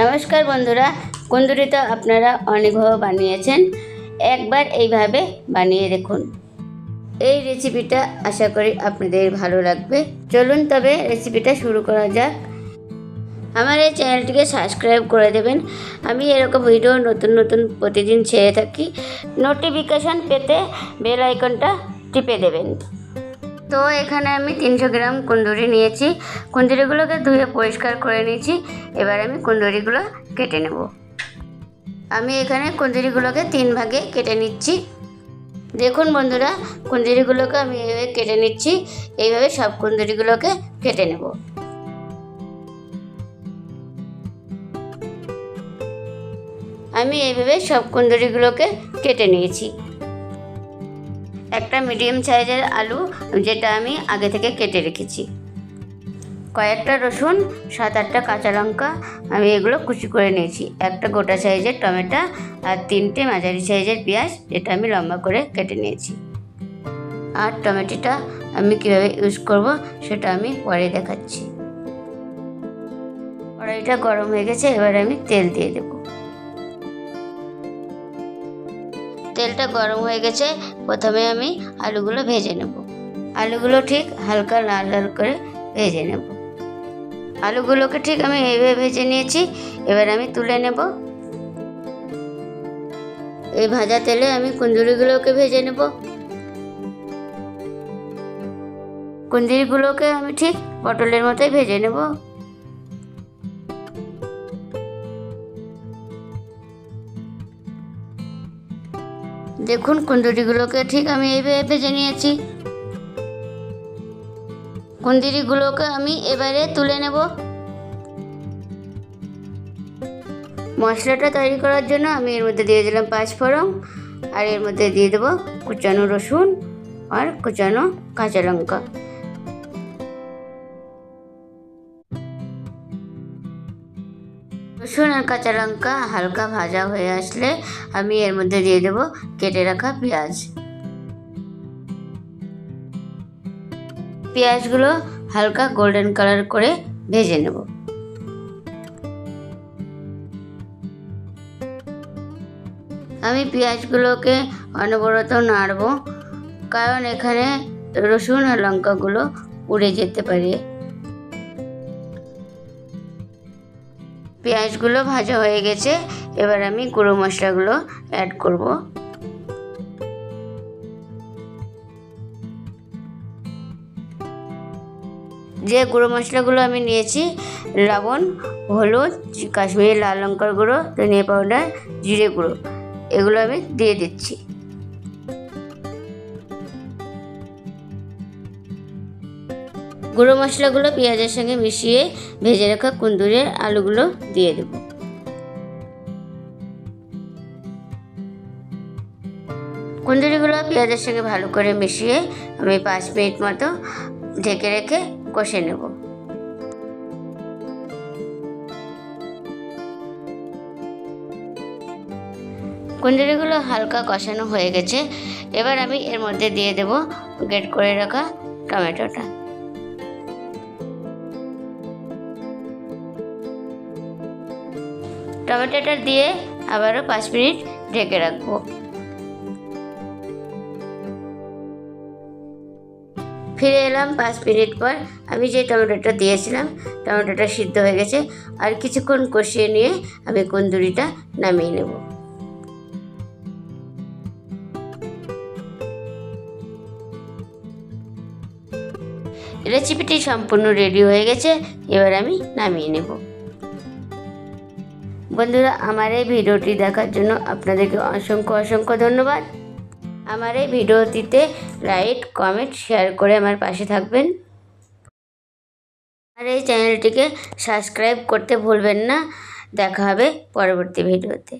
নমস্কার বন্ধুরা, কুন্দুরি তো আপনারা অনেকভাবে বানিয়েছেন। একবার এইভাবে বানিয়ে দেখুন। এই রেসিপিটা আশা করি আপনাদের ভালো লাগবে। চলুন তবে রেসিপিটা শুরু করা যাক। আমার এই চ্যানেলটিকে সাবস্ক্রাইব করে দেবেন। আমি এরকম ভিডিও নতুন নতুন প্রতিদিন ছেড়ে থাকি। নোটিফিকেশান পেতে বেল আইকনটা টিপে দেবেন। তো এখানে আমি তিনশো গ্রাম কুন্দুরি নিয়েছি। কুন্দুরিগুলোকে ধুয়ে পরিষ্কার করে নিয়েছি। এবার আমি কুন্দুরিগুলো কেটে নেব। আমি এখানে কুন্দুরিগুলোকে তিন ভাগে কেটে নিচ্ছি। দেখুন বন্ধুরা, কুন্দুরিগুলোকে আমি এইভাবে কেটে নিচ্ছি। এইভাবে সব কুন্দুরিগুলোকে কেটে নেব। আমি এইভাবে সব কুন্দুরিগুলোকে কেটে নিয়েছি। একটা মিডিয়াম সাইজের আলু যেটা আমি আগে থেকে কেটে রেখেছি। কয়েকটা রসুন, সাত আটটা কাঁচা লঙ্কা, আমি এগুলো কুচি করে নিয়েছি। একটা গোটা সাইজের টমেটো আর তিনটে মাঝারি সাইজের পেঁয়াজ, যেটা আমি লম্বা করে কেটে নিয়েছি। আর টমেটোটা আমি কীভাবে ইউজ করব, সেটা আমি পরে দেখাচ্ছি। কড়াইটা গরম হয়ে গেছে, এবার আমি তেল দিয়ে দেবো। তেলটা গরম হয়ে গেছে, প্রথমে আমি আলুগুলো ভেজে নেব। আলুগুলো ঠিক হালকা লাল লাল করে ভেজে নেব। আলুগুলোকে ঠিক আমি এইভাবে ভেজে নিয়েছি, এবার আমি তুলে নেব। এই ভাজা তেলে আমি কুন্দুরিগুলোকে ভেজে নেব। কুন্দুরিগুলোকে আমি ঠিক পটলের মতোই ভেজে নেব। দেখুন কুন্দুরিগুলোকে ঠিক আমি এইভাবে ভেজে নিয়েছি। কুন্দিরিগুলোকে আমি এবারে তুলে নেব। মশলাটা তৈরি করার জন্য আমি এর মধ্যে দিয়ে দিলাম পাঁচফোড়ন আর এর মধ্যে দিয়ে দেবো কুচানো রসুন আর কুচানো কাঁচা লঙ্কা। রসুন আর কাঁচা লঙ্কা হালকা ভাজা হয়ে আসলে আমি এর মধ্যে দিয়ে দেবো কেটে রাখা পেঁয়াজ। পেঁয়াজগুলো হালকা গোল্ডেন কালার করে ভেজে নেব। আমি পেঁয়াজগুলোকে অনবরত নাড়ব, কারণ এখানে রসুন আর লঙ্কাগুলো উড়ে যেতে পারে। পেঁয়াজগুলো ভাজা হয়ে গেছে, এবার আমি গুঁড়ো মশলাগুলো অ্যাড করব। যে গুঁড়ো মশলাগুলো আমি নিয়েছি, লবণ, হলুদ, কাশ্মীরি লাল লঙ্কার গুঁড়ো, ধনিয়া পাউডার, জিরে গুঁড়ো, এগুলো আমি দিয়ে দিচ্ছি। গুঁড়ো মশলাগুলো পেঁয়াজের সঙ্গে মিশিয়ে ভেজে রাখা কুন্দুরের আলুগুলো দিয়ে দেব। কুন্দুরিগুলো পেঁয়াজের সঙ্গে ভালো করে মিশিয়ে আমি পাঁচ মিনিট মতো ঢেকে রেখে কষে নেব। কুন্দুরিগুলো হালকা কষানো হয়ে গেছে। এবার আমি এর মধ্যে দিয়ে দেব গ্রেট করে রাখা টমেটোটা। টমেটোটা দিয়ে আবারও পাঁচ মিনিট ঢেকে রাখব। ফিরে এলাম পাঁচ মিনিট পর। আমি যে টমেটোটা দিয়েছিলাম, টমেটোটা সিদ্ধ হয়ে গেছে। আর কিছুক্ষণ কষিয়ে নিয়ে আমি কুন্দুরিটা নামিয়ে নেব। রেসিপিটি সম্পূর্ণ রেডি হয়ে গেছে। এবার আমি নামিয়ে নেব। বন্ধুরা, আমার এই ভিডিওটি দেখার জন্য আপনাদেরকে অসংখ্য অসংখ্য ধন্যবাদ। আমার এই ভিডিওটিতে লাইক, কমেন্ট, শেয়ার করে আমার পাশে থাকবেন। আর এই চ্যানেলটিকে সাবস্ক্রাইব করতে ভুলবেন না। দেখা হবে পরবর্তী ভিডিওতে।